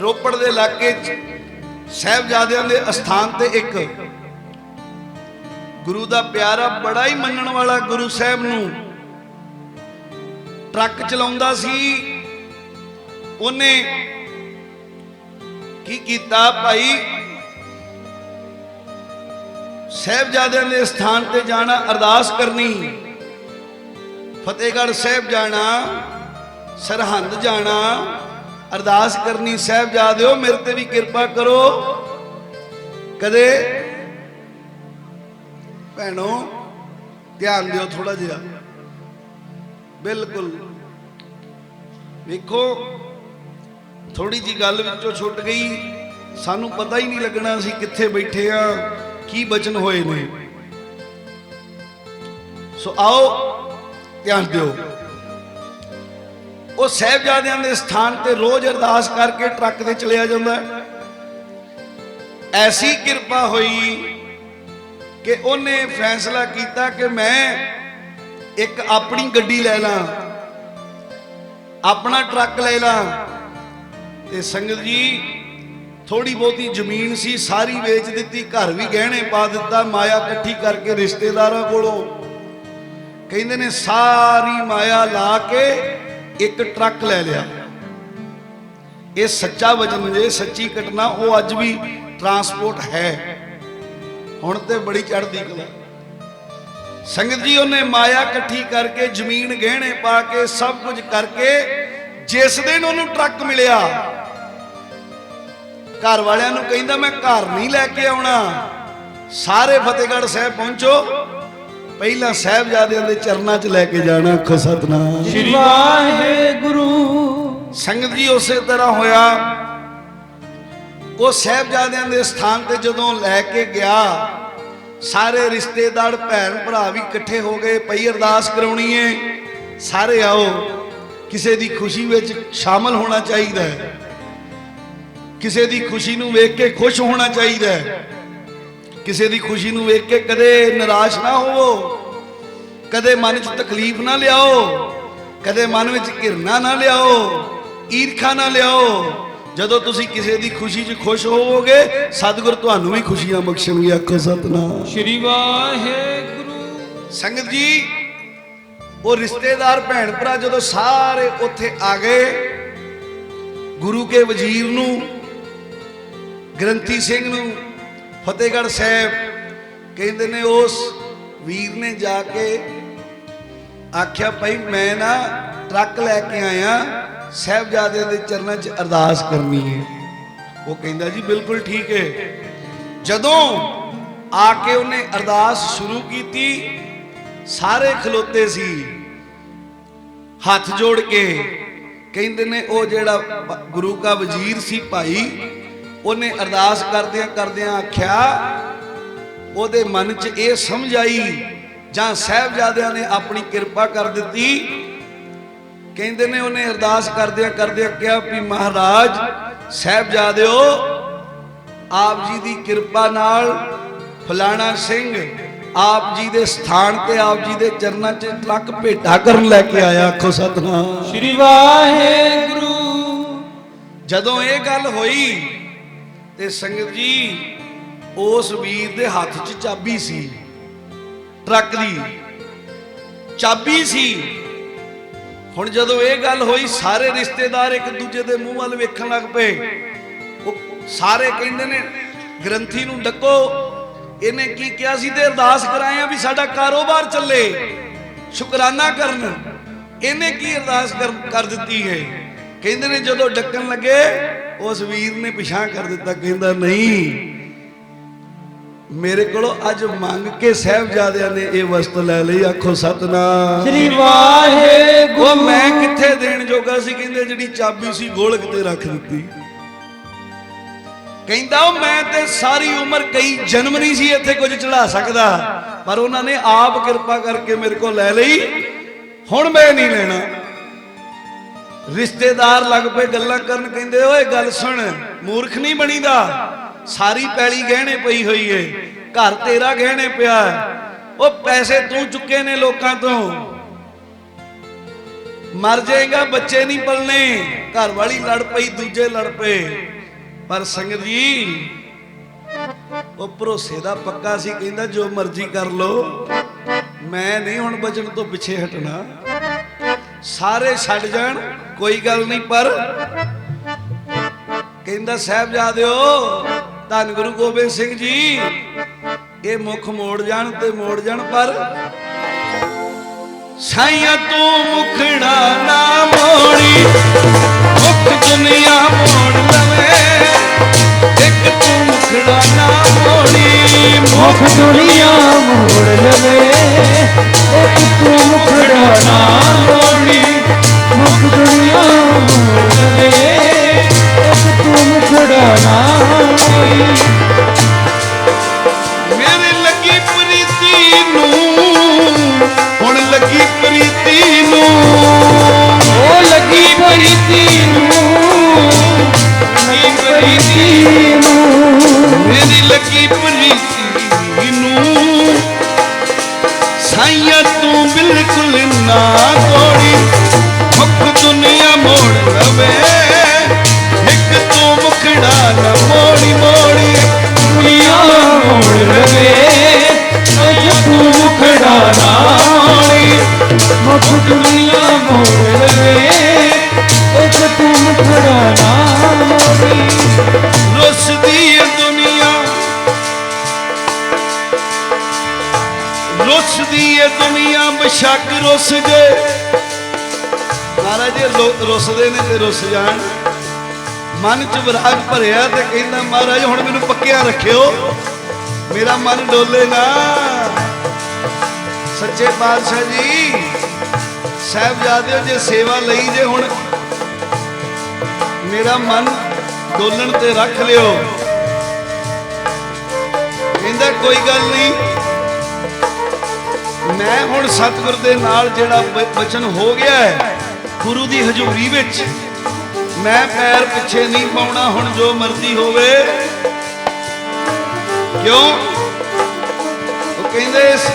ਰੋਪੜ ਦੇ ਇਲਾਕੇ 'ਚ ਸਹਿਬਜ਼ਾਦਿਆਂ ਦੇ ਅਸਥਾਨ ਤੇ ਇੱਕ ਗੁਰੂ ਦਾ ਪਿਆਰਾ ਬੜਾ ਹੀ ਮੰਨਣ ਵਾਲਾ ਗੁਰੂ ਸਾਹਿਬ ਨੂੰ ਟਰੱਕ ਚਲਾਉਂਦਾ ਸੀ। ਉਹਨੇ ਕੀ ਕੀਤਾ ਭਾਈ? ਸਹਿਬਜ਼ਾਦਿਆਂ ਦੇ ਸਥਾਨ ਤੇ ਜਾਣਾ ਅਰਦਾਸ ਕਰਨੀ। ਫਤਿਹਗੜ੍ਹ ਸਾਹਿਬ ਜਾਣਾ, ਸਰਹੰਦ ਜਾਣਾ ਅਰਦਾਸ ਕਰਨੀ ਸਹਿਬਜ਼ਾਦਿਓ ਮੇਰੇ ਤੇ ਵੀ ਕਿਰਪਾ ਕਰੋ। ਕਦੇ? ਭੈਣੋ, ਧਿਆਨ ਦਿਓ ਥੋੜਾ ਜਿਹਾ। ਬਿਲਕੁਲ। ਵੇਖੋ ਥੋੜੀ ਜੀ ਗੱਲ ਵਿੱਚੋਂ ਛੁੱਟ ਗਈ। ਸਾਨੂੰ ਪਤਾ ਹੀ ਨਹੀਂ ਲੱਗਣਾ ਅਸੀਂ ਕਿੱਥੇ ਬੈਠੇ ਆ, ਕੀ ਬਚਨ ਹੋਏ ਨੇ। ਸੋ ਆਓ, ਧਿਆਨ ਦਿਓ। ਉਹ ਸਹਿਬਜ਼ਾਦਿਆਂ ਦੇ ਸਥਾਨ ਤੇ ਰੋਜ਼ ਅਰਦਾਸ ਕਰਕੇ ਟਰੱਕ ਤੇ ਚਲਿਆ ਜਾਂਦਾ ਐਸੀ ਕਿਰਪਾ ਹੋਈ ਕਿ ਉਹਨੇ ਫੈਸਲਾ ਕੀਤਾ ਕਿ ਮੈਂ ਇੱਕ ਆਪਣੀ ਗੱਡੀ ਲੈ ਲਾਂ, ਆਪਣਾ ਟਰੱਕ ਲੈ ਲਾਂ। ਤੇ ਸੰਗਤ ਜੀ ਥੋੜੀ ਬਹੁਤੀ ਜ਼ਮੀਨ ਸੀ, ਸਾਰੀ ਵੇਚ ਦਿੱਤੀ, ਘਰ ਵੀ ਗਹਿਣੇ ਪਾ ਦਿੱਤਾ, ਮਾਇਆ ਇਕੱਠੀ ਕਰਕੇ ਰਿਸ਼ਤੇਦਾਰਾਂ ਕੋਲੋਂ। ਕਹਿੰਦੇ ਨੇ, ਸਾਰੀ ਮਾਇਆ ਲਾ ਕੇ ਇੱਕ ਟਰੱਕ ਲੈ ਲਿਆ। ਇਹ ਸੱਚਾ ਵਜ਼ਨ ਜੇ ਸੱਚੀ ਘਟਨਾ, ਉਹ ਅੱਜ ਵੀ ਟਰਾਂਸਪੋਰਟ ਹੈ। ਹੁਣ ਤੇ ਬੜੀ ਚੜ੍ਹਦੀ ਕਲਾ। ਸੰਗਤ ਜੀ, ਉਹਨੇ ਮਾਇਆ ਇਕੱਠੀ ਕਰਕੇ, ਜ਼ਮੀਨ ਗਹਿਣੇ ਪਾ ਕੇ, ਸਭ ਕੁਝ ਕਰਕੇ, ਜਿਸ ਦਿਨ ਉਹਨੂੰ ਟਰੱਕ ਮਿਲਿਆ, ਘਰ ਵਾਲਿਆਂ ਨੂੰ ਕਹਿੰਦਾ, ਮੈਂ ਘਰ ਨਹੀਂ ਲੈ ਕੇ ਆਉਣਾ। ਸਾਰੇ ਫਤਿਹਗੜ੍ਹ ਸਾਹਿਬ ਪਹੁੰਚੋ। ਪਹਿਲਾਂ ਸਾਹਿਬਜ਼ਾਦਿਆਂ ਦੇ ਚਰਨਾਂ 'ਚ ਲੈ ਕੇ ਜਾਣਾ ਆਖੋ ਸਤਨਾਮ। ਸ੍ਰੀ ਵਾਹਿਗੁਰੂ। ਸੰਗਤ ਜੀ ਉਸੇ ਤਰ੍ਹਾਂ ਹੋਇਆ। ਉਹ ਸਾਹਿਬਜ਼ਾਦਿਆਂ ਦੇ ਸਥਾਨ ਤੇ ਜਦੋਂ ਲੈ ਕੇ ਗਿਆ ਸਾਰੇ ਰਿਸ਼ਤੇਦਾਰ ਭੈਣ ਭਰਾ ਵੀ ਇਕੱਠੇ ਹੋ ਗਏ ਪਈ ਅਰਦਾਸ ਕਰਾਉਣੀ ਏ ਸਾਰੇ ਆਓ ਕਿਸੇ ਦੀ ਖੁਸ਼ੀ ਵਿੱਚ ਸ਼ਾਮਲ ਹੋਣਾ ਚਾਹੀਦਾ ਹੈ। ਕਿਸੇ ਦੀ ਖੁਸ਼ੀ ਨੂੰ ਵੇਖ ਕੇ ਖੁਸ਼ ਹੋਣਾ ਚਾਹੀਦਾ ਹੈ। ਕਿਸੇ ਦੀ ਖੁਸ਼ੀ ਨੂੰ ਵੇਖ ਕੇ ਕਦੇ ਨਿਰਾਸ਼ ਨਾ ਹੋਵੋ। ਕਦੇ ਮਨ 'ਚ ਤਕਲੀਫ ਨਾ ਲਿਆਓ। ਕਦੇ ਮਨ ਵਿੱਚ ਘਿਰਨਾ ਨਾ ਲਿਆਓ। ਈਰਖਾ ਨਾ ਲਿਆਓ। ਜਦੋਂ ਤੁਸੀਂ ਕਿਸੇ ਦੀ ਖੁਸ਼ੀ 'ਚ ਖੁਸ਼ ਹੋਵੋਗੇ ਸਤਿਗੁਰ ਤੁਹਾਨੂੰ ਵੀ ਖੁਸ਼ੀਆਂ ਬਖਸ਼ਣਗੇ। ਆਖੋ ਸਤਨਾਮ। ਸ੍ਰੀ ਵਾਹਿਗੁਰੂ। ਸੰਗਤ ਜੀ ਉਹ ਰਿਸ਼ਤੇਦਾਰ ਭੈਣ ਭਰਾ ਜਦੋਂ ਸਾਰੇ ਉੱਥੇ ਆ ਗਏ ਗੁਰੂ ਕੇ ਵਜ਼ੀਰ ਨੂੰ ਗ੍ਰੰਥੀ ਸਿੰਘ ਨੂੰ ਫਤਿਹਗੜ੍ਹ ਸਾਹਿਬ ਕਹਿੰਦੇ ਨੇ ਉਸ ਵੀਰ ਨੇ ਜਾ ਕੇ ਆਖਿਆ, ਭਾਈ ਮੈਂ ਨਾ ਟਰੱਕ ਲੈ ਕੇ ਆਇਆ, ਸਾਹਿਬਜ਼ਾਦੇ ਦੇ ਚਰਨਾਂ 'ਚ ਅਰਦਾਸ ਕਰਨੀ ਹੈ। ਉਹ ਕਹਿੰਦਾ, ਜੀ ਬਿਲਕੁਲ ਠੀਕ ਹੈ। ਜਦੋਂ ਆ ਕੇ ਉਹਨੇ ਅਰਦਾਸ ਸ਼ੁਰੂ ਕੀਤੀ, ਸਾਰੇ ਖਲੋਤੇ ਸੀ, ਹੱਥ ਜੋੜ ਕੇ। ਕਹਿੰਦੇ ਨੇ ਉਹ ਜਿਹੜਾ ਗੁਰੂ ਕਾ ਵਜ਼ੀਰ ਸੀ ਭਾਈ ਉਹਨੇ ਅਰਦਾਸ ਕਰਦਿਆਂ ਕਰਦਿਆਂ ਆਖਿਆ ਉਹਦੇ ਮਨ 'ਚ ਇਹ ਸਮਝ ਆਈ ਜਾਂ ਸਾਹਿਬਜ਼ਾਦਿਆਂ ਨੇ ਆਪਣੀ ਕਿਰਪਾ ਕਰ ਦਿੱਤੀ? ਕਹਿੰਦੇ ਨੇ ਉਹਨੇ ਅਰਦਾਸ ਕਰਦਿਆਂ ਕਰਦਿਆਂ ਕਿਹਾ ਵੀ ਮਹਾਰਾਜ ਸਾਹਿਬਜ਼ਾਦਿਓ ਆਪ ਜੀ ਦੀ ਕਿਰਪਾ ਨਾਲ ਫਲਾਣਾ ਸਿੰਘ ਆਪ ਜੀ ਦੇ ਸਥਾਨ ਤੇ ਆਪ ਜੀ ਦੇ ਚਰਨਾਂ 'ਚ ਟਰੱਕ ਭੇਟਾ ਕਰਨ ਲੈ ਕੇ ਆਇਆ ਆਖੋ ਸਤਨਾਮ। ਸ੍ਰੀ ਵਾਹਿਗੁਰੂ। ਜਦੋਂ ਇਹ ਗੱਲ ਹੋਈ ਤੇ ਸੰਗਤ ਜੀ, ਉਸ ਵੀਰ ਦੇ ਹੱਥ 'ਚ ਚਾਬੀ ਸੀ, ਟਰੱਕ ਦੀ। ਚਾਬੀ ਸੀ। ਹੁਣ ਜਦੋਂ ਇਹ ਗੱਲ ਹੋਈ, ਸਾਰੇ ਰਿਸ਼ਤੇਦਾਰ ਇੱਕ ਦੂਜੇ ਦੇ ਮੂੰਹ ਵੱਲ ਵੇਖਣ ਲੱਗ ਪਏ। ਉਹ ਸਾਰੇ ਕਹਿੰਦੇ ਨੇ, ਗ੍ਰੰਥੀ ਨੂੰ ਡੱਕੋ। ਇਹਨੇ ਕੀ ਕਿਹਾ ਸੀ ਤੇ ਅਰਦਾਸ ਕਰਾਏ ਆ ਵੀ ਸਾਡਾ ਕਾਰੋਬਾਰ ਚੱਲੇ, ਸ਼ੁਕਰਾਨਾ ਕਰਨ। ਇਹਨੇ ਕੀ ਅਰਦਾਸ ਕਰ ਕਰ ਦਿੱਤੀ ਹੈ? ਕਹਿੰਦੇ ਨੇ ਜਦੋਂ ਡੱਕਣ ਲੱਗੇ ਉਸ ਵੀਰ ਨੇ ਪਿਛਾਂ ਕਰ ਦਿੱਤਾ ਕਹਿੰਦਾ ਨਹੀਂ ਮੇਰੇ ਕੋਲੋਂ ਅੱਜ ਮੰਗ ਕੇ ਸਾਹਿਬਜ਼ਾਦਿਆਂ ਨੇ ਇਹ ਵਸਤ ਲੈ ਲਈ ਆਖੋ ਸਤਨਾਮ। ਸ੍ਰੀ ਵਾਹਿਗੁਰੂ। ਉਹ ਮੈਂ ਕਿੱਥੇ ਦੇਣ ਜੋਗਾ ਸੀ? ਕਹਿੰਦੇ ਜਿਹੜੀ ਚਾਬੀ ਸੀ ਗੋਲਕ ਤੇ ਰੱਖ ਦਿੱਤੀ। ਕਹਿੰਦਾ ਉਹ ਮੈਂ ਤੇ ਸਾਰੀ ਉਮਰ ਕਈ ਜਨਮ ਨਹੀਂ ਸੀ ਇੱਥੇ ਕੁਝ ਚੜਾ ਸਕਦਾ ਪਰ ਉਹਨਾਂ ਨੇ ਆਪ ਕਿਰਪਾ ਕਰਕੇ ਮੇਰੇ ਕੋਲ ਲੈ ਲਈ। ਹੁਣ ਮੈਂ ਨਹੀਂ ਲੈਣਾ। ਰਿਸ਼ਤੇਦਾਰ ਲੱਗ ਪਏ, ਗੱਲਾਂ ਕਰਨ ਕਹਿੰਦੇ, ਓਏ, ਗੱਲ ਸੁਣ, ਮੂਰਖ ਨਹੀਂ ਬਣੀਦਾ। ਸਾਰੀ ਪੈਲੀ ਗਹਿਣੇ ਪਈ ਹੋਈ ਏ, ਘਰ ਤੇਰਾ ਗਹਿਣੇ ਪਿਆ ਉਹ ਪੈਸੇ ਤੂੰ ਚੁੱਕੇ ਨੇ ਲੋਕਾਂ ਤੋਂ। ਮਰ ਜਾਏਗਾ, ਬੱਚੇ ਨਹੀਂ ਪਲਨੇ ਘਰ ਵਾਲੀ ਲੜ ਪਈ, ਦੂਜੇ ਲੜ ਪਏ। ਪਰ ਸੰਗਤ ਜੀ, ਉਹ ਭਰੋਸੇ ਦਾ ਪੱਕਾ ਸੀ, ਕਹਿੰਦਾ, ਜੋ ਮਰਜ਼ੀ ਕਰ ਲੋ ਮੈਂ ਨਹੀਂ ਹੁਣ ਬਚਣ ਤੋਂ ਪਿੱਛੇ ਹਟਣਾ। ਸਾਰੇ ਛੱਡ ਜਾਣ, ਕੋਈ ਗੱਲ ਨਹੀਂ, ਪਰ ਕਹਿੰਦਾ ਸਾਹਿਬਜ਼ਾਦਿਓ ਧੰਨ ਗੁਰੂ ਗੋਬਿੰਦ ਸਿੰਘ ਜੀ, ਇਹ ਮੁਖ ਮੋੜ ਜਾਣ ਤੇ ਮੋੜ ਜਾਣ, ਪਰ ਸਾਈਆਂ ਤੂੰ ਮੁਖੜਾ ਨਾ ਮੋੜੀ, ਮੁਖ ਦੁਨੀਆ ਮੋੜ ਲਵੇ, ਇੱਕ ਤੂੰ ਮੁਖੜਾ ਨਾ ਮੋੜੀ, ਮੁਖ ਦੁਨੀਆ ਮੋੜ ਲਵੇ। ਇੱਕ ਤੂੰ ਮੁਖੜਾ ਨਾ ਮੋੜੀ ਮੁਖ ਦੁਨੀਆ ਮੋੜ ਲਵੇ ਇੱਕ ਤੂੰ ਮੁਖੜਾ ਨਾ ਮੋੜੀ ਰੁੱਸ ਜਾਣ ਮਨ ਚ ਵਿਰਾਗ ਭਰਿਆ ਤੇ ਕਹਿੰਦਾ, ਮਹਾਰਾਜ, ਹੁਣ ਮੈਨੂੰ ਪੱਕਿਆ ਰੱਖਿਓ। ਮੇਰਾ ਮਨ ਡੋਲੇ ਨਾ। ਸੱਚੇ ਪਾਤਸ਼ਾਹ ਜੀ ਸਾਹਿਬਜ਼ਾਦਿਓ ਜੇ ਸੇਵਾ ਲਈ ਜੇ ਹੁਣ ਮੇਰਾ ਮਨ ਡੋਲਣ ਤੇ ਰੱਖ ਲਿਓ। ਕਹਿੰਦਾ, ਕੋਈ ਗੱਲ ਨਹੀਂ। ਮੈਂ ਹੁਣ ਸਤਿਗੁਰ ਦੇ ਨਾਲ ਜਿਹੜਾ ਬ- ਬਚਨ ਹੋ ਗਿਆ ਹੈ ਗੁਰੂ ਦੀ ਹਜ਼ੂਰੀ ਵਿੱਚ ਮੈਂ ਪੈਰ ਪਿੱਛੇ ਨਹੀਂ ਪਾਉਣਾ, ਹੁਣ ਜੋ ਮਰਜ਼ੀ ਹੋਵੇ। ਕਿਉਂ? ਉਹ ਕਹਿੰਦੇ, ਇਸ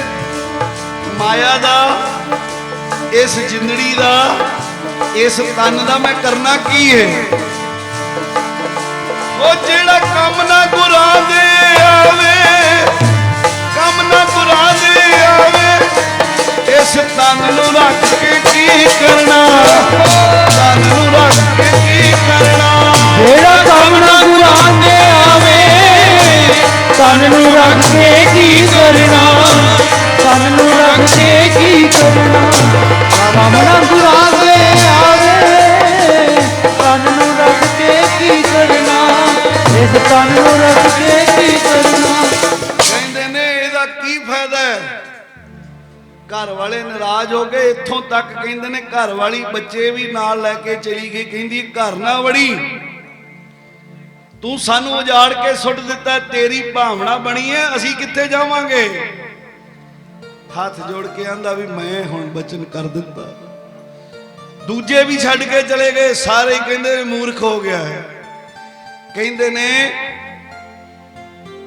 ਮਾਇਆ ਦਾ, ਇਸ ਜਿੰਦੜੀ ਦਾ, ਇਸ ਤਨ ਦਾ ਮੈਂ ਕਰਨਾ ਕੀ ਹੈ ਉਹ ਜਿਹੜਾ ਕੰਮ ਨਾ ਗੁਰਾਂ ਦੇ ਆਵੇ, ਕੰਮ ਨਾ ਗੁਰਾਂ ਦੇ ਆਵੇ, ਇਸ ਤਨ ਨੂੰ ਰੱਖ ਕੇ ਕੀ ਕਰਨਾ? ਤਨ ਨੂੰ ਰੱਖ ਕਰਨਾ ਜਿਹੜਾ ਕੰਮ ਗੁਰਾਂ ਦੇ ਆਵੇ, ਤਨ ਨੂੰ ਰੱਖ ਕੀ ਕਰਨਾ? ਤਨ ਨੂੰ ਰੱਖ ਕੀ ਕਰਨਾ? ਕੰਮ ਨਾ ਗੁਰਾਂ ਦੇ ਆਵੇ, ਤਨ ਨੂੰ ਰੱਖ ਕੇ ਕੀ ਕਰਨਾ? ਇਸ ਤਨ ਨੂੰ ਘਰ ਵਾਲੇ ਨਾਰਾਜ਼ ਹੋ ਗਏ, ਇੱਥੋਂ ਤੱਕ ਕਹਿੰਦੇ ਨੇ ਘਰ ਵਾਲੀ ਬੱਚੇ ਵੀ ਨਾਲ ਲੈ ਕੇ ਚਲੀ ਗਈ, ਕਹਿੰਦੀ ਘਰ ਨਾ ਵੜੀ। ਤੂੰ ਸਾਨੂੰ ਉਜਾੜ ਕੇ ਸੁੱਟ ਦਿੱਤਾ, ਤੇਰੀ ਭਾਵਨਾ ਬਣੀ ਹੈ, ਅਸੀਂ ਕਿੱਥੇ ਜਾਵਾਂਗੇ? ਹੱਥ ਜੋੜ ਕੇ ਆਂਦਾ ਵੀ ਮੈਂ ਹੁਣ ਬਚਨ ਕਰ ਦਿੱਤਾ। ਦੂਜੇ ਵੀ ਛੱਡ ਕੇ ਚਲੇ ਗਏ, ਸਾਰੇ ਕਹਿੰਦੇ ਨੇ ਮੂਰਖ ਹੋ ਗਿਆ ਹੈ। ਕਹਿੰਦੇ ਨੇ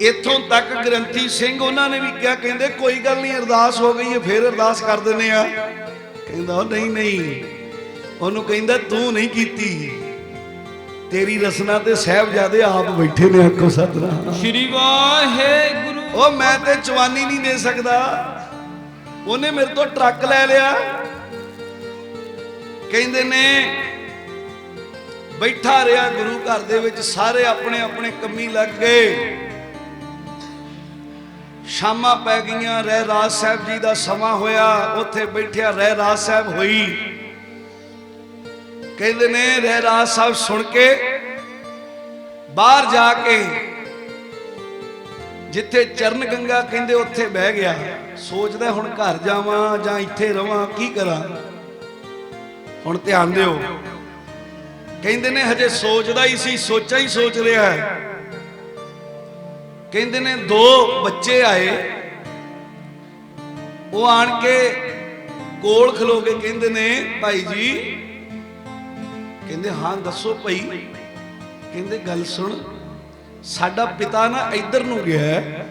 ਇੱਥੋਂ ਤੱਕ ਗ੍ਰੰਥੀ ਸਿੰਘ ਉਹਨਾਂ ਨੇ ਵੀ ਕਿਹਾ ਕਹਿੰਦੇ ਕੋਈ ਗੱਲ ਨਹੀਂ ਅਰਦਾਸ ਹੋ ਗਈ ਹੈ ਫੇਰ ਅਰਦਾਸ ਕਰ ਦਿੰਦੇ ਆ। ਕਹਿੰਦਾ ਉਹ ਨਹੀਂ ਨਹੀਂ ਉਹਨੂੰ ਕਹਿੰਦਾ ਤੂੰ ਨਹੀਂ ਕੀਤੀ। ਤੇਰੀ ਰਸਨਾ ਤੇ ਸਾਹਿਬਜ਼ਾਦੇ ਆਪ ਬੈਠੇ ਨੇ ਆਖੋ ਸਤਨਾਮ। ਸ਼੍ਰੀ ਵਾਹਿਗੁਰੂ। ਉਹ ਮੈਂ ਤੇ ਜਵਾਨੀ ਨਹੀਂ ਦੇ ਸਕਦਾ। ਉਹਨੇ ਮੇਰੇ ਤੋਂ ਟਰੱਕ ਲੈ ਲਿਆ। ਕਹਿੰਦੇ ਨੇ ਬੈਠਾ ਰਿਹਾ ਗੁਰੂ ਘਰ ਦੇ ਵਿੱਚ ਸਾਰੇ ਆਪਣੇ ਆਪਣੇ ਕੰਮੀ ਲੱਗ ਗਏ। ਸ਼ਾਮਾਂ ਪੈ ਗਈਆਂ ਰਹਿ ਰਾਜ ਸਾਹਿਬ ਜੀ ਦਾ ਸਮਾਂ ਹੋਇਆ, ਉੱਥੇ ਬੈਠਿਆ ਰਹਿ ਰਾਜ ਸਾਹਿਬ ਹੋਈ। ਕਹਿੰਦੇ ਨੇ ਰਹਿ ਰਾਜ ਸਾਹਿਬ ਸੁਣ ਕੇ ਬਾਹਰ ਜਾ ਕੇ ਜਿੱਥੇ ਚਰਨ ਗੰਗਾ ਕਹਿੰਦੇ ਉੱਥੇ ਬਹਿ ਗਿਆ। ਸੋਚਦਾ ਹੁਣ ਘਰ ਜਾਵਾਂ ਜਾਂ ਇੱਥੇ ਰਵਾਂ, ਕੀ ਕਰਾਂ? ਹੁਣ ਧਿਆਨ ਦਿਓ। ਕਹਿੰਦੇ ਨੇ, ਹਜੇ ਸੋਚਦਾ ਹੀ ਸੀ, ਸੋਚਾਂ ਹੀ ਸੋਚ ਰਿਹਾ ਹੈ। ਕਹਿੰਦੇ ਨੇ ਦੋ ਬੱਚੇ ਆਏ। ਉਹ ਆਣ ਕੇ ਕੋਲ ਖਲੋ ਕੇ ਕਹਿੰਦੇ ਨੇ, ਭਾਈ ਜੀ, ਕਹਿੰਦੇ, ਹਾਂ, ਦੱਸੋ ਭਾਈ, ਕਹਿੰਦੇ, ਗੱਲ ਸੁਣ, ਸਾਡਾ ਪਿਤਾ ਨਾ ਇੱਧਰ ਨੂੰ ਗਿਆ ਹੈ।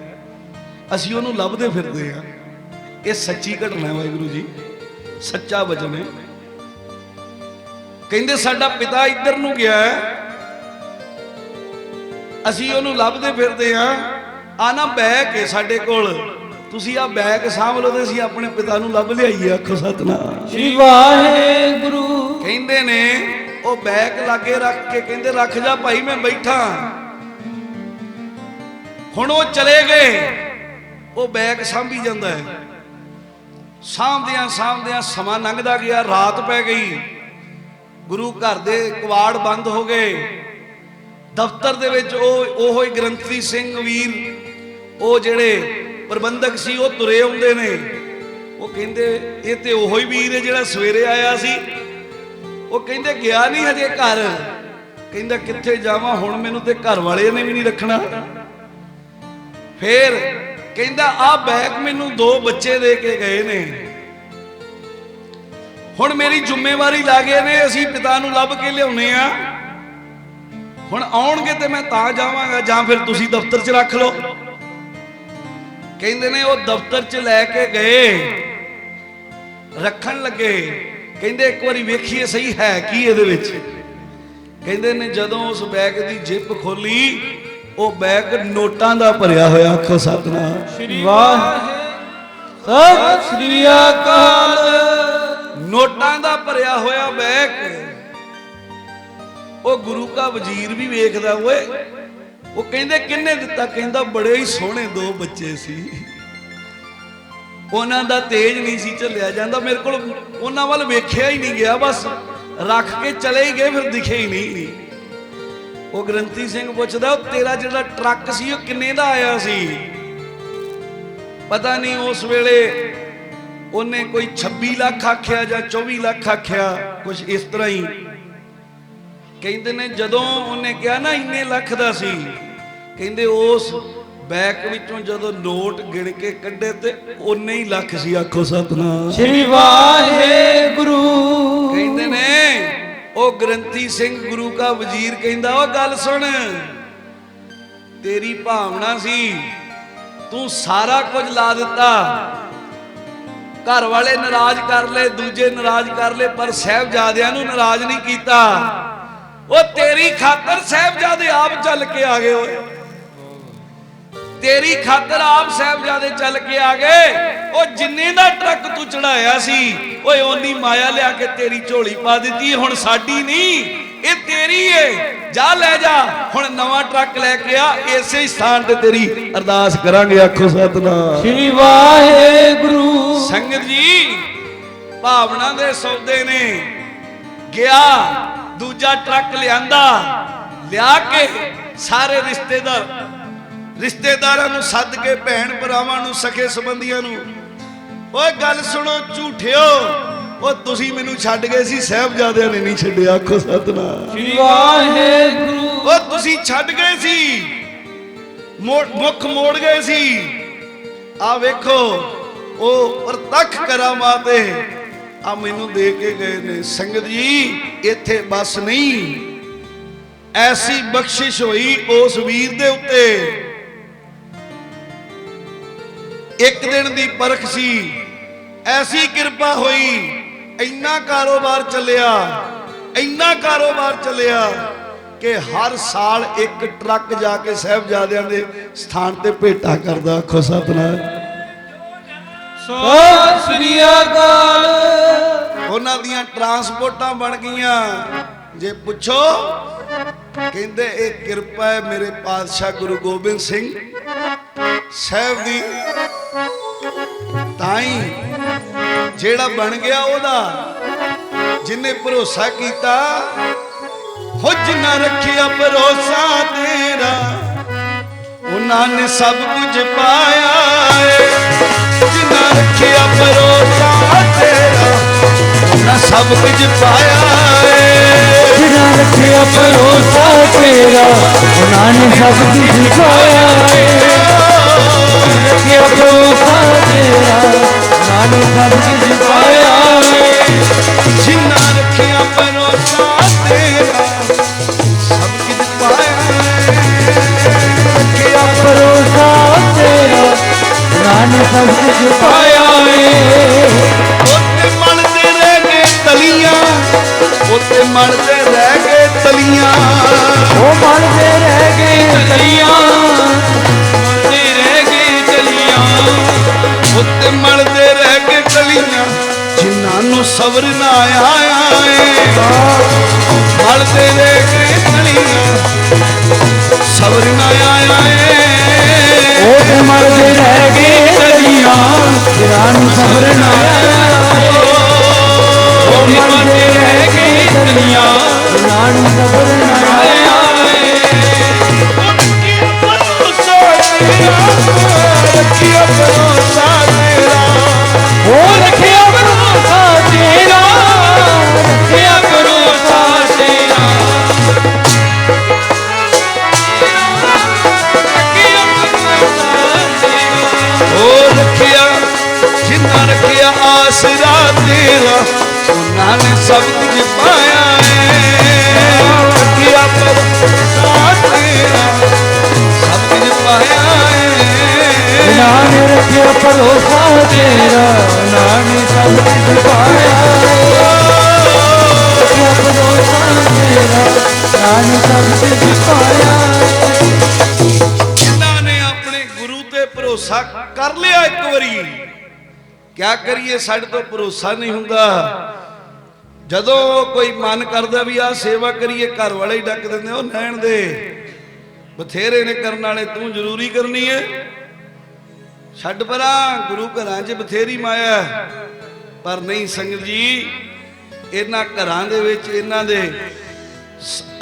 ਅਸੀਂ ਉਹਨੂੰ ਲੱਭਦੇ ਫਿਰਦੇ ਆ ਇਹ ਸੱਚੀ ਘਟਨਾ ਹੈ ਵਾਹਿਗੁਰੂ ਜੀ। ਸੱਚਾ ਵਚਨ ਹੈ। ਕਹਿੰਦੇ, ਸਾਡਾ ਪਿਤਾ ਇੱਧਰ ਨੂੰ ਗਿਆ ਹੈ। ਅਸੀਂ ਉਹਨੂੰ ਲੱਭਦੇ ਫਿਰਦੇ ਆ ਆ ਨਾ ਬੈਗ ਹੈ ਸਾਡੇ ਕੋਲ। ਤੁਸੀਂ ਆ ਬੈਗ ਸਾਂਭ ਲਓ ਤੇ ਅਸੀਂ ਆਪਣੇ ਪਿਤਾ ਨੂੰ ਲੱਭ ਲਿਆਈਏ ਆਖੋ ਸਤਨਾਮ। ਸ੍ਰੀ ਵਾਹਿਗੁਰੂ। ਕਹਿੰਦੇ ਨੇ ਉਹ ਬੈਗ ਲਾਗੇ ਰੱਖ ਕੇ ਕਹਿੰਦੇ ਰੱਖ ਜਾ ਭਾਈ ਮੈਂ ਬੈਠਾ ਹੁਣ ਉਹ ਚਲੇ ਗਏ। ਉਹ ਬੈਗ ਸਾਂਭੀ ਜਾਂਦਾ ਹੈ। ਸਾਂਭਦਿਆਂ ਸਾਂਭਦਿਆਂ ਸਮਾਂ ਲੰਘਦਾ ਗਿਆ ਰਾਤ ਪੈ ਗਈ। ਗੁਰੂ ਘਰ ਦੇ ਕਵਾੜ ਬੰਦ ਹੋ ਗਏ। ਦਫ਼ਤਰ ਦੇ ਵਿੱਚ ਉਹ, ਉਹੋ ਹੀ ਗ੍ਰੰਥੀ ਸਿੰਘ ਵੀਰ, ਉਹ ਜਿਹੜੇ ਪ੍ਰਬੰਧਕ ਸੀ, ਉਹ ਤੁਰੇ ਆਉਂਦੇ ਨੇ। ਉਹ ਕਹਿੰਦੇ, ਇਹ ਤੇ ਉਹੋ ਹੀ ਵੀਰ ਹੈ ਜਿਹੜਾ ਸਵੇਰੇ ਆਇਆ ਸੀ। ਉਹ ਕਹਿੰਦੇ, ਗਿਆ ਨਹੀਂ ਹਜੇ ਘਰ। ਕਹਿੰਦਾ, ਕਿੱਥੇ ਜਾਵਾਂ? ਹੁਣ ਮੈਨੂੰ ਤੇ ਘਰ ਵਾਲੇ ਨੇ ਵੀ ਨਹੀਂ ਰੱਖਣਾ। ਫੇਰ ਕਹਿੰਦਾ, ਆ ਬੈਗ ਮੈਨੂੰ ਦੋ ਬੱਚੇ ਦੇ ਕੇ ਗਏ ਨੇ। ਹੁਣ ਮੇਰੀ ਜ਼ਿੰਮੇਵਾਰੀ ਲਾਗੇ ਨੇ, ਅਸੀਂ ਪਿਤਾ ਨੂੰ ਲੱਭ ਕੇ ਲਿਆਉਨੇ ਆ। ਹੁਣ ਆਉਣਗੇ ਤੇ ਮੈਂ ਤਾਂ ਜਾਵਾਂਗਾ ਜਾਂ ਫਿਰ ਤੁਸੀਂ ਦਫ਼ਤਰ 'ਚ ਰੱਖ ਲਓ। ਕਹਿੰਦੇ ਨੇ ਉਹ ਦਫ਼ਤਰ 'ਚ ਲੈ ਕੇ ਗਏ ਰੱਖਣ ਲੱਗੇ। ਕਹਿੰਦੇ ਇੱਕ ਵਾਰੀ ਵੇਖੀਏ ਸਹੀ ਹੈ ਕੀ ਇਹਦੇ ਵਿੱਚ। ਕਹਿੰਦੇ ਨੇ ਜਦੋਂ ਉਸ ਬੈਗ ਦੀ ਜਿੱਪ ਖੋਲੀ ਉਹ ਬੈਗ ਨੋਟਾਂ ਦਾ ਭਰਿਆ ਹੋਇਆ ਆਖੋ ਸਤਨਾਮ ਵਾਹਿਗੁਰੂ। ਸਤਿ ਸ੍ਰੀ ਅਕਾਲ। ਨੋਟਾਂ ਦਾ ਭਰਿਆ ਹੋਇਆ ਬੈਗ। ਉਹ ਗੁਰੂ ਕਾ ਵਜ਼ੀਰ ਵੀ ਵੇਖਦਾ ਓਏ। ਉਹ ਕਹਿੰਦੇ, ਕਿੰਨੇ ਦਿੱਤਾ? ਕਹਿੰਦਾ, ਬੜੇ ਹੀ ਸੋਹਣੇ ਦੋ ਬੱਚੇ ਸੀ। ਉਹਨਾਂ ਦਾ ਤੇਜ ਨਹੀਂ ਸੀ ਝੱਲਿਆ ਜਾਂਦਾ। ਮੇਰੇ ਕੋਲ ਉਹਨਾਂ ਵੱਲ ਵੇਖਿਆ ਹੀ ਨਹੀਂ ਗਿਆ, ਬਸ ਰੱਖ ਕੇ ਚਲੇ ਹੀ ਗਏ, ਫਿਰ ਦਿਖੇ ਹੀ ਨਹੀਂ। ਉਹ ਗ੍ਰੰਥੀ ਸਿੰਘ ਪੁੱਛਦਾ, ਉਹ ਤੇਰਾ ਜਿਹੜਾ ਟਰੱਕ ਸੀ, ਉਹ ਕਿੰਨੇ ਦਾ ਆਇਆ ਸੀ? ਪਤਾ ਨਹੀਂ, ਉਸ ਵੇਲੇ ਉਹਨੇ ਕੋਈ 26 ਲੱਖ ਆਖਿਆ ਜਾਂ 24 ਲੱਖ ਆਖਿਆ ਕੁਝ ਇਸ ਤਰ੍ਹਾਂ ਹੀ। ਕਹਿੰਦੇ ਨੇ ਜਦੋਂ ਉਹਨੇ ਕਿਹਾ ਨਾ ਇੰਨੇ ਲੱਖ ਦਾ ਸੀ ਕਹਿੰਦੇ ਉਸ ਬੈਕ ਵਿੱਚੋਂ ਜਦੋਂ ਨੋਟ ਗਿਣ ਕੇ ਕੱਢੇ ਤੇ ਉਨੇ ਹੀ ਲੱਖ ਸੀ ਆਖੋ ਸਤਨਾਮ। ਸ੍ਰੀ ਵਾਹਿਗੁਰੂ। ਕਹਿੰਦੇ ਨੇ ਉਹ ਗ੍ਰੰਥੀ ਸਿੰਘ ਗੁਰੂ ਕਾ ਵਜ਼ੀਰ ਕਹਿੰਦਾ ਉਹ ਗੱਲ ਸੁਣ ਤੇਰੀ ਭਾਵਨਾ ਸੀ ਤੂੰ ਸਾਰਾ ਕੁਝ ਲਾ ਦਿੱਤਾ। ਘਰ ਵਾਲੇ ਨਾਰਾਜ਼ ਕਰ ਲਏ ਦੂਜੇ ਨਾਰਾਜ਼ ਕਰ ਲਏ ਪਰ ਸਹਿਬਜ਼ਾਦਿਆਂ ਨੂੰ ਨਾਰਾਜ਼ ਨਹੀਂ ਕੀਤਾ। ਉਹ ਤੇਰੀ ਖਾਤਰ ਸਹਿਬਜ਼ਾਦੇ ਆਪ ਚੱਲ ਕੇ ਆ ਗਏ ਓਏ। ਤੇਰੀ ਖਾਤਰ ਆਪ ਸਾਹਿਬਜ਼ਾਦੇ ਚੱਲ ਕੇ ਆ ਗਏ। ਉਹ ਜਿੰਨੇ ਦਾ ਟਰੱਕ ਤੂੰ ਚੜਾਇਆ ਸੀ ਓਏ ਓਨੀ ਮਾਇਆ ਲਿਆ ਕੇ ਤੇਰੀ ਝੋਲੀ ਪਾ ਦਿੱਤੀ ਹੁਣ ਸਾਡੀ ਨਹੀਂ ਇਹ ਤੇਰੀ ਏ। ਜਾ ਲੈ ਜਾ ਹੁਣ ਨਵਾਂ ਟਰੱਕ ਲੈ ਕੇ ਆ ਇਸੇ ਹੀ ਸਥਾਨ ਤੇ ਤੇਰੀ ਅਰਦਾਸ ਕਰਾਂਗੇ ਆਖੋ ਸਤਨਾਮ। ਸ੍ਰੀ ਵਾਹਿਗੁਰੂ। ਸੰਗਤ ਜੀ ਭਾਵਨਾ ਦੇ ਸੌਦੇ ਨੇ। ਗਿਆ ਦੂਜਾ ਟਰੱਕ ਲਿਆਂਦਾ ਲਿਆ ਕੇ ਸਾਰੇ ਰਿਸ਼ਤੇਦਾਰ ਰਿਸ਼ਤੇਦਾਰਾਂ ਨੂੰ ਸੱਦ ਕੇ ਭੈਣ ਭਰਾਵਾਂ ਨੂੰ ਸਕੇ ਸੰਬੰਧੀਆਂ ਨੂੰ ਓਏ ਗੱਲ ਸੁਣੋ ਝੂਠਿਓ। ਉਹ ਤੁਸੀਂ ਮੈਨੂੰ ਛੱਡ ਗਏ ਸੀ ਸਾਹਿਬਜ਼ਾਦਿਆਂ ਨੇ ਨਹੀਂ ਛੱਡਿਆ ਆਖੋ ਸਤਨਾਮ। ਸ੍ਰੀ ਵਾਹਿਗੁਰੂ। ਉਹ ਤੁਸੀਂ ਛੱਡ ਗਏ ਸੀ। ਮੁੱਖ ਮੋੜ ਗਏ ਸੀ। ਆ ਵੇਖੋ ਉਹ ਪ੍ਰਤੱਖ ਕਰਾਮਾਤੇ ਆ ਮੈਨੂੰ ਦੇ ਕੇ ਗਏ ਨੇ, ਸੰਗਤ ਜੀ, ਇੱਥੇ ਬਸ ਨਹੀਂ। ਐਸੀ ਬਖਸ਼ਿਸ਼ ਹੋਈ ਉਸ ਵੀਰ ਦੇ ਉੱਤੇ। ਇੱਕ ਦਿਨ ਦੀ ਪਰਖ ਸੀ, ਐਸੀ ਕਿਰਪਾ ਹੋਈ, ਇੰਨਾ ਕਾਰੋਬਾਰ ਚੱਲਿਆ, ਇੰਨਾ ਕਾਰੋਬਾਰ ਚੱਲਿਆ ਕਿ ਹਰ ਸਾਲ ਇੱਕ ਟਰੱਕ ਜਾ ਕੇ ਸਾਹਿਬਜ਼ਾਦਿਆਂ ਦੇ ਸਥਾਨ ਤੇ ਭੇਟਾ ਕਰਦਾ ਖੁਸਾ ਸਤਨਾਮ। ਸਤਿ ਸ੍ਰੀ ਅਕਾਲ। ਉਹਨਾਂ ਦੀਆਂ ਟਰਾਂਸਪੋਰਟਾਂ ਬਣ ਗਈਆਂ। ਜੇ ਪੁੱਛੋ ਕਹਿੰਦੇ ਇਹ ਕਿਰਪਾ ਹੈ ਮੇਰੇ ਪਾਤਸ਼ਾਹ ਗੁਰੂ ਗੋਬਿੰਦ ਸਿੰਘ ਸਾਹਿਬ ਦੀ। ਤਾਂ ਹੀ ਜਿਹੜਾ ਬਣ ਗਿਆ ਉਹਦਾ ਜਿਨੇ ਭਰੋਸਾ ਕੀਤਾ ਹੋ ਜਿੰਨਾ ਰੱਖਿਆ ਭਰੋਸਾ ਤੇਰਾ। ਉਹਨਾਂ ਨੇ ਸਭ ਕੁਝ ਪਾਇਆ ਏ। ਰੱਖਿਆ ਭਰੋਸਾ ਤੇਰਾ। ਉਹਨਾਂ ਸਭ ਕੁਝ ਪਾਇਆ ਏ। ਜਿਨ੍ਹਾਂ ਰੱਖਿਆ ਭਰੋਸਾ ਤੇਰਾ। ਉਹਨਾਂ ਨੇ ਸਭ ਕੁਝ ਪਾਇਆ ਰੱਖਿਆ ਭਰੋਸਾ ਤੇਰਾ। ਉਹਨਾਂ ਨੇ ਸਭ ਕੁਝ ਪਾਇਆ ਏ। ਆਸਰਾ ਤੇਰਾ ਉਹਨਾਂ ਨੇ ਸਭ ਕੁਝ ਪਾਇਆ ਏ। ਰੱਖਿਆ ਭਰੋਸਾ ਤੇਰਾ ਸਭ ਕੁਝ ਪਾਇਆ ਏ। ਨਾ ਨੇ ਰੱਖਿਆ ਭਰੋਸਾ ਤੇਰਾ ਨਾ ਨੇ ਸਭ ਕੁਝ ਪਾਇਆ ਰੱਖਿਆ ਭਰੋਸਾ ਤੇਰਾ ਨਾ ਨੇ ਸਭ ਕੁਝ ਪਾਇਆ ਜਿਨ੍ਹਾਂ ਨੇ ਆਪਣੇ ਗੁਰੂ ਤੇ ਭਰੋਸਾ ਕਰ ਲਿਆ ਇੱਕ ਵਾਰੀ ਕਿਆ ਕਰੀਏ, ਸਾਡੇ ਤੋਂ ਭਰੋਸਾ ਨਹੀਂ ਹੁੰਦਾ। ਜਦੋਂ ਕੋਈ ਮਨ ਕਰਦਾ ਵੀ ਆ ਸੇਵਾ ਕਰੀਏ, ਘਰ ਵਾਲੇ ਹੀ ਡੱਕ ਦਿੰਦੇ, ਉਹ ਨੈਣ ਦੇ। ਬਥੇਰੇ ਨੇ ਕਰਨ ਵਾਲੇ, ਤੂੰ ਜ਼ਰੂਰੀ ਕਰਨੀ ਹੈ ਛੱਡ ਪਰਾਂ, ਗੁਰੂ ਘਰਾਂ 'ਚ ਬਥੇਰੀ ਮਾਇਆ ਪਰ ਨਹੀਂ ਸੰਗਤ ਜੀ, ਇਹਨਾਂ ਘਰਾਂ ਦੇ ਵਿੱਚ, ਇਹਨਾਂ ਦੇ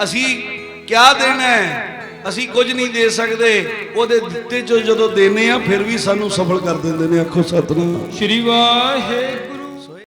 ਅਸੀਂ ਕਿਆ ਦੇਣਾ ਹੈ? ਅਸੀਂ ਕੁਝ ਨਹੀਂ ਦੇ ਸਕਦੇ। ਉਹਦੇ ਦਿੱਤੇ ਚੋਂ ਜਦੋਂ ਦੇਨੇ ਆ, ਫਿਰ ਵੀ ਸਾਨੂੰ ਸਫਲ ਕਰ ਦਿੰਦੇ ਨੇ ਆਖੋ ਸਤਨਾਮ। ਸ਼੍ਰੀ ਵਾਹਿਗੁਰੂ